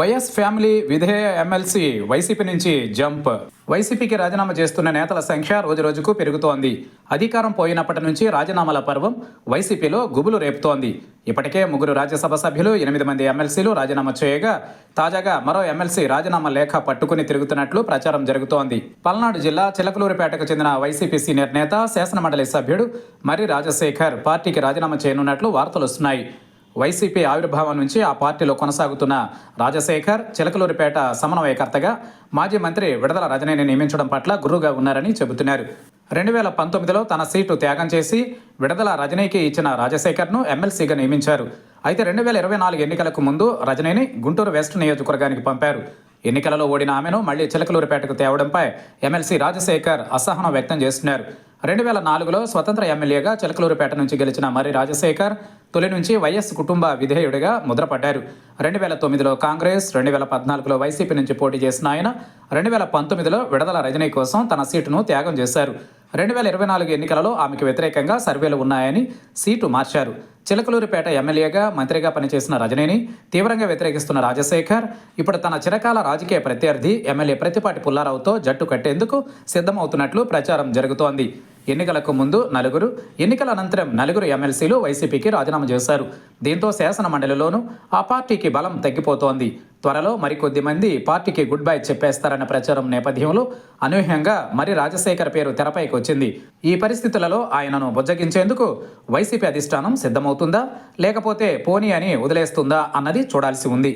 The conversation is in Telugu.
YS family విధేయ ఎమ్మెల్సీ వైసీపీ నుంచి జంప్. వైసీపీకి రాజీనామా చేస్తున్న నేతల సంఖ్య రోజురోజుకు పెరుగుతోంది. అధికారం పోయినప్పటి నుంచి రాజీనామాల పర్వం వైసీపీలో గుబులు రేపుతోంది. ఇప్పటికే ముగ్గురు రాజ్యసభ సభ్యులు ఎనిమిది మంది ఎమ్మెల్సీలు రాజీనామా చేయగా తాజాగా మరో ఎమ్మెల్సీ రాజీనామా లేఖ పట్టుకుని తిరుగుతున్నట్లు ప్రచారం జరుగుతోంది. పల్నాడు జిల్లా చిలకలూరిపేటకు చెందిన వైసీపీ సీనియర్ నేత శాసనమండలి సభ్యుడు మరి రాజశేఖర్ పార్టీకి రాజీనామా చేయనున్నట్లు వార్తలు వస్తున్నాయి. వైసీపీ ఆవిర్భావం నుంచి ఆ పార్టీలో కొనసాగుతున్న రాజశేఖర్ చిలకలూరిపేట సమన్వయకర్తగా మాజీ మంత్రి విడదల రజనేని నియమించడం పట్ల గురువుగా ఉన్నారని చెబుతున్నారు. రెండు వేల పంతొమ్మిదిలో తన సీటు త్యాగం చేసి విడదల రజనీకి ఇచ్చిన రాజశేఖర్ను ఎమ్మెల్సీగా నియమించారు. అయితే రెండు వేల ఇరవై నాలుగు ఎన్నికలకు ముందు రజనీని గుంటూరు వెస్ట్ నియోజకవర్గానికి పంపారు. ఎన్నికలలో ఓడిన ఆమెను మళ్ళీ చిలకలూరిపేటకు తేవడంపై ఎమ్మెల్సీ రాజశేఖర్ అసహనం వ్యక్తం చేస్తున్నారు. రెండు వేల నాలుగులో స్వతంత్ర ఎమ్మెల్యేగా చిలకలూరుపేట నుంచి గెలిచిన మర్రి రాజశేఖర్ తొలి నుంచి వైఎస్ కుటుంబ విధేయుడిగా ముద్రపడ్డారు. రెండు వేల తొమ్మిదిలో కాంగ్రెస్ రెండు వేల పద్నాలుగులో వైసీపీ నుంచి పోటీ చేసిన ఆయన రెండు వేల పంతొమ్మిదిలో విడదల రజనీ కోసం తన సీటును త్యాగం చేశారు. రెండు వేల ఇరవై నాలుగు ఎన్నికలలో ఆమెకు వ్యతిరేకంగా సర్వేలు ఉన్నాయని సీటు మార్చారు. చిలకలూరిపేట ఎమ్మెల్యేగా మంత్రిగా పనిచేసిన రజనీని తీవ్రంగా వ్యతిరేకిస్తున్న రాజశేఖర్ ఇప్పుడు తన చిరకాల రాజకీయ ప్రత్యర్థి ఎమ్మెల్యే ప్రతిపాటి పుల్లారావుతో జట్టు కట్టేందుకు సిద్ధమవుతున్నట్లు ప్రచారం జరుగుతోంది. ఎన్నికలకు ముందు నలుగురు ఎన్నికల అనంతరం నలుగురు ఎమ్మెల్సీలు వైసీపీకి రాజీనామా చేశారు. దీంతో శాసన మండలిలోనూ ఆ పార్టీకి బలం తగ్గిపోతోంది. త్వరలో మరికొద్ది మంది పార్టీకి గుడ్ బై చెప్పేస్తారన్న ప్రచారం నేపథ్యంలో అనూహ్యంగా మరి రాజశేఖర్ పేరు తెరపైకి వచ్చింది. ఈ పరిస్థితులలో ఆయనను బుజ్జగించేందుకు వైసీపీ అధిష్టానం సిద్ధమవుతుందా లేకపోతే పోనీ అని వదిలేస్తుందా అన్నది చూడాల్సి ఉంది.